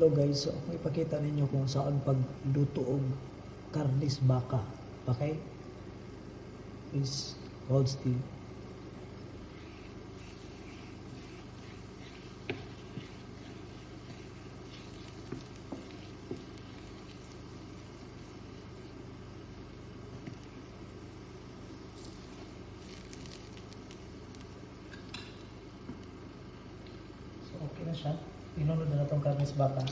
Hello guys, so ipakita ninyo kung saan pagluto og karnis baka. Okay? Please hold still. So okay na siya. Pinunod na itong karnis baka.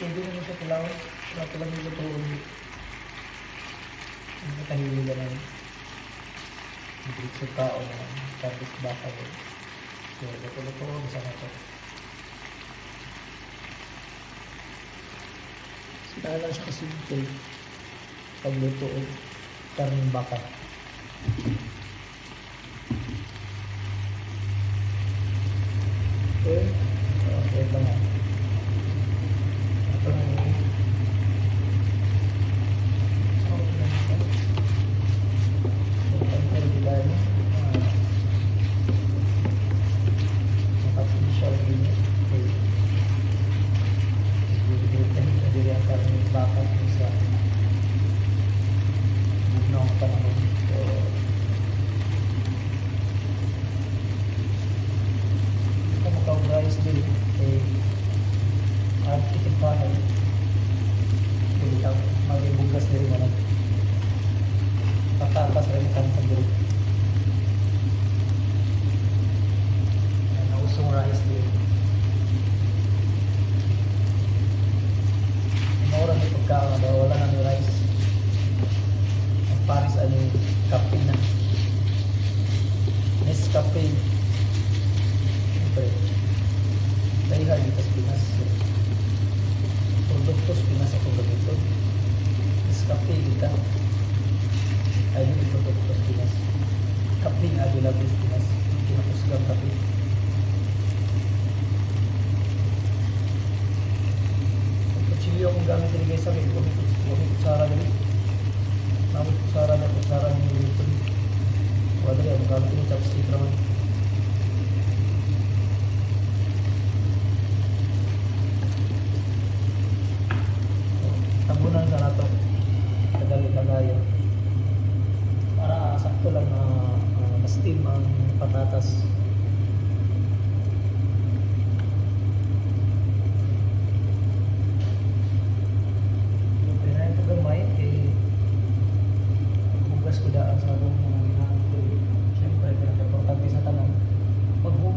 Hindi naman siya. Wala ko lang yung lutuon. Hindi ka tahili ka lang. Hindi sa tao na karnis baka yun. So, luto-luto sa na to. Sila lang siya kasimple. Pagluto o karning baka. Okay. Okay lang ah. Ito na yun. Okay lang ito. So, pantay kita yun. Ah. Nakapin siya din. Okay. Bibigyan ka diri ang karning baka sa bugnaw ang panahon. So, ito makaw-rice din. Okay. At tikit pa ay Hindi ang magibugas din mo lang. Patatas rin ang kanta din. Nausong rice din. Mura ni pagkaon daw wala na ni rice. Yung kape na. Nescafe. Siyempre. Dahil dito sa Pinas. Produktos Pinas ako gamito. Nescafe kita. Ay hindi produktos Pinas. Kape nga available sa Pinas. Kinakusgang kape. Ang kutsilyo akong gamit din guys sa akin. Kung kutsara din. Nakot kutsara na kutsara ni dito. Wala yan. Gamit ni chopstick naman. Tabunan ka na to. Tagali kagayo. Para sakto lang na uh, ma-steam ang patatas.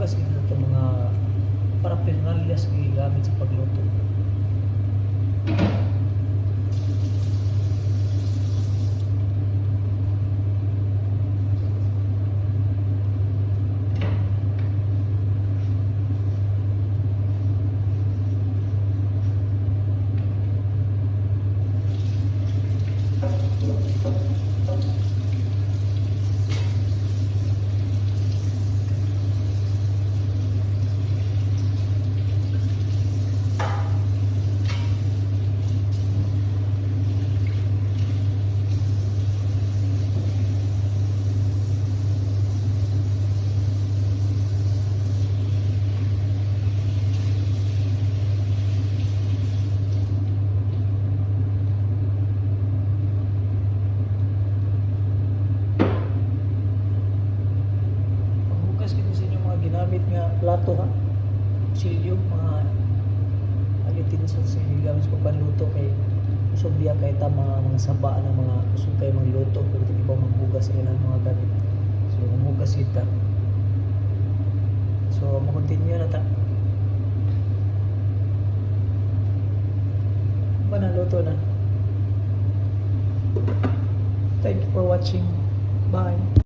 Paghugas ko ito mga paraphernalias gamit sa pagluto. plato ha. Silyo, mga alitin sa silyo gamit sa pagpanluto kay usobya kay ta mga mga saba na mga kusog kay mga luto pero di ba maghugas sa ilang mga gamit. So maghugas kita. So makontinue na ta. Panaluto na. Thank you for watching. Bye.